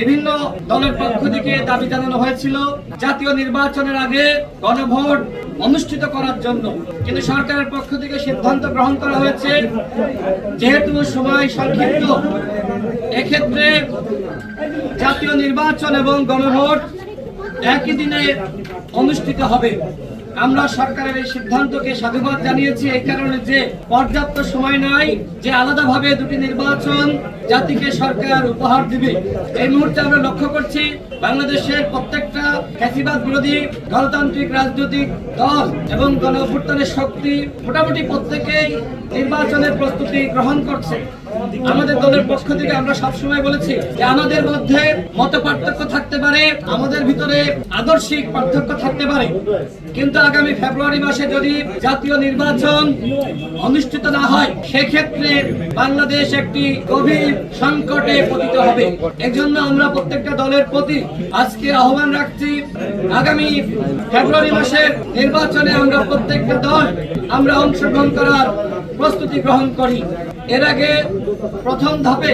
বিভিন্ন দলের পক্ষ থেকে দাবি জানানো হয়েছিল জাতীয় নির্বাচনের আগে গণভোট অনুষ্ঠিত করার জন্য। কিন্তু সরকারের পক্ষ থেকে সিদ্ধান্ত গ্রহণ করা হয়েছে, যেহেতু সময় সংক্ষিপ্ত, এক্ষেত্রে জাতীয় নির্বাচন এবং গণভোট একই দিনে অনুষ্ঠিত হবে। আমরা সরকারের এই সিদ্ধান্তকে সাধুবাদ জানিয়েছি এই কারণে যে পর্যাপ্ত সময় নাই, যে আলাদাভাবে দুটি নির্বাচন জাতিকে সরকার উপহার দিবে। এই মুহূর্তে আমরা লক্ষ্য করছি বাংলাদেশের প্রত্যেকটা খ্যাতিবাদ বিরোধী গণতান্ত্রিক রাজনৈতিক দল এবং গণ শক্তি মোটামুটি প্রত্যেকেই নির্বাচনের প্রস্তুতি গ্রহণ করছে। আমাদের দলের পক্ষ থেকে আমরা সবসময় বলেছি যে আমাদের মধ্যে মত পার্থক্য থাকতে পারে, আমাদের ভিতরে আদর্শিক পার্থক্য থাকতে পারে। কিন্তু আগামী ফেব্রুয়ারি মাসে যদি জাতীয় নির্বাচন অনুষ্ঠিত না হয়, সেক্ষেত্রে বাংলাদেশ একটি গভীর সংকটে পতিত হবে। এজন্য আমরা প্রত্যেকটা দলের প্রতি আজকে আহ্বান রাখছি, আগামী ফেব্রুয়ারি মাসের নির্বাচনে আমরা প্রত্যেকটা দল আমরা অংশগ্রহণ করার প্রস্তুতি গ্রহণ করি। এর আগে প্রথম ধাপে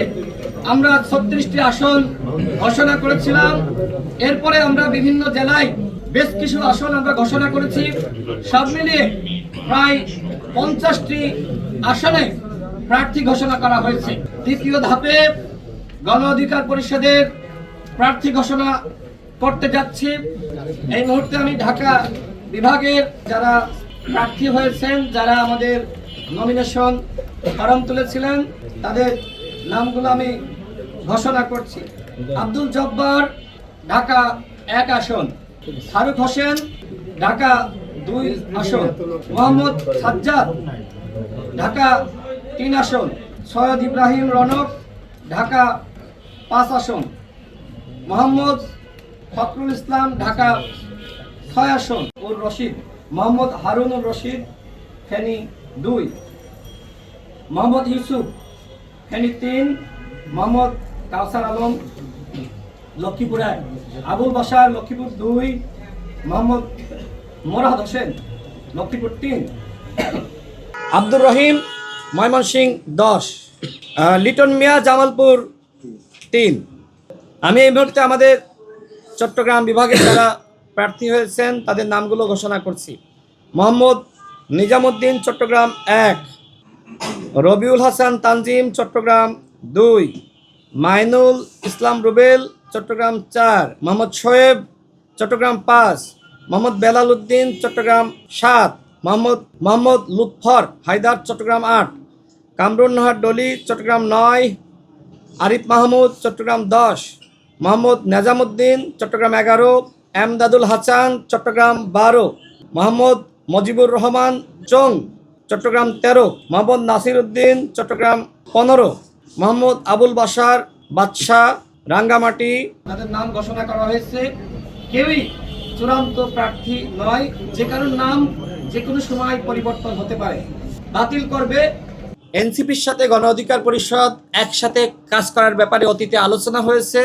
আমরা ছত্রিশটি আসন ঘোষণা করেছিলাম। এরপরে আমরা বিভিন্ন জেলায় বেশ কিছু আসন আমরা ঘোষণা করেছি। সব মিলিয়ে প্রায় পঞ্চাশটি আসনে প্রার্থী ঘোষণা করা হয়েছে। দ্বিতীয় ধাপে গণ অধিকার পরিষদের প্রার্থী ঘোষণা করতে যাচ্ছি। এই মুহূর্তে আমি ঢাকা বিভাগের যারা প্রার্থী হয়েছেন, যারা আমাদের নমিনেশন ফরম তুলেছিলেন। তাদের নামগুলো আমি ঘোষণা করছি। আব্দুল জব্বার, ঢাকা এক আসন। ফারুক হোসেন, ঢাকা দুই আসন। মোহাম্মদ সাজ্জাদ, ঢাকা তিন আসন। সৈয়দ ইব্রাহিম রনক, ঢাকা পাঁচ আসন। মোহাম্মদ ফখরুল ইসলাম, ঢাকা ছয় আসন। উর রশিদ, মোহাম্মদ হারুনুর রশিদ, ফেনী দুই, মোহাম্মদ ইউসুফ, ফেনী তিন, মোহাম্মদ কাউসার আলম লক্ষ্মীপুর এক আবুল বাসার লক্ষ্মীপুর দুই, মোহাম্মদ মোরাদ হোসেন, লক্ষ্মীপুর তিন। আব্দুর রহিম ময়মনসিং দশ লিটন মিয়া, জামালপুর তিন। আমি এই মুহূর্তে আমাদের চট্টগ্রাম বিভাগের যারা প্রার্থী হয়েছেন, তাদের নামগুলো ঘোষণা করছি। মোহাম্মদ নিজামুদ্দিন, চট্টগ্রাম এক। রবিউল হাসান, তানজিম, চট্টগ্রাম দুই। মাইনুল ইসলাম রুবেল, চট্টগ্রাম চার। মোহাম্মদ শোয়েব, চট্টগ্রাম পাঁচ। মোহাম্মদ বেলাল উদ্দিন চট্টগ্রাম সাত। মোহাম্মদ মোহাম্মদ লুৎফর, হায়দার, চট্টগ্রাম আট। কামরুন নাহার ডলি, চট্টগ্রাম নয়। আরিফ মাহমুদ, চট্টগ্রাম দশ। মোহাম্মদ নেজামুদ্দিন, চট্টগ্রাম এগারো। এমদাদুল হাসান, চট্টগ্রাম বারো। মোহাম্মদ মজিবুর রহমান চং চট্টগ্রাম তেরো মোহাম্মদ নাসির উদ্দিন চট্টগ্রাম পনেরো মোহাম্মদ আবুল বাসার বাদশাহ রাঙ্গামাটি। তাদের নাম ঘোষণা করা হয়েছে। কেউই চূড়ান্ত প্রার্থী নয় যে কারোর নাম যে কোনো সময় পরিবর্তন হতে পারে। বাতিল করবে। এনসিপির সাথে গণ অধিকার পরিষদ একসাথে কাজ করার ব্যাপারে অতীতে আলোচনা হয়েছে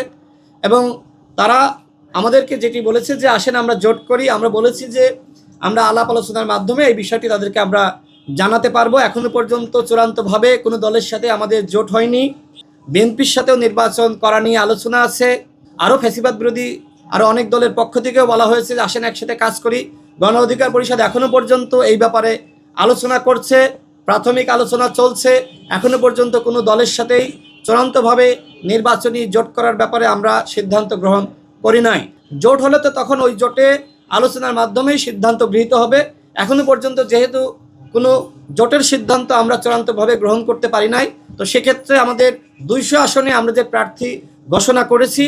এবং তারা আমাদেরকে যেটি বলেছে যে আসেন আমরা জোট করি। আমরা বলেছি যে আমরা আলাপ আলোচনার মাধ্যমে এই বিষয়টি তাদেরকে আমরা জানাতে পারব। এখনও পর্যন্ত চূড়ান্তভাবে কোনো দলের সাথে আমাদের জোট হয়নি। বিএনপির সাথেও নির্বাচন করা নিয়ে আলোচনা আছে। আরও ফ্যাসিবাদ বিরোধী আরও অনেক দলের পক্ষ থেকেও বলা হয়েছে যে আসেন একসাথে কাজ করি। গণ অধিকার পরিষদ এখনও পর্যন্ত এই ব্যাপারে আলোচনা করছে, প্রাথমিক আলোচনা চলছে। এখনও পর্যন্ত কোনো দলের সাথেই চূড়ান্তভাবে নির্বাচনী জোট করার ব্যাপারে আমরা সিদ্ধান্ত গ্রহণ করি নাই। জোট হলে তো তখন ওই জোটে আলোচনার মাধ্যমেই সিদ্ধান্ত গৃহীত হবে। এখনও পর্যন্ত যেহেতু কোনো জোটের সিদ্ধান্ত আমরা চূড়ান্তভাবে গ্রহণ করতে পারি নাই, তো সেক্ষেত্রে আমাদের দুইশো আসনে আমরা যে প্রার্থী ঘোষণা করেছি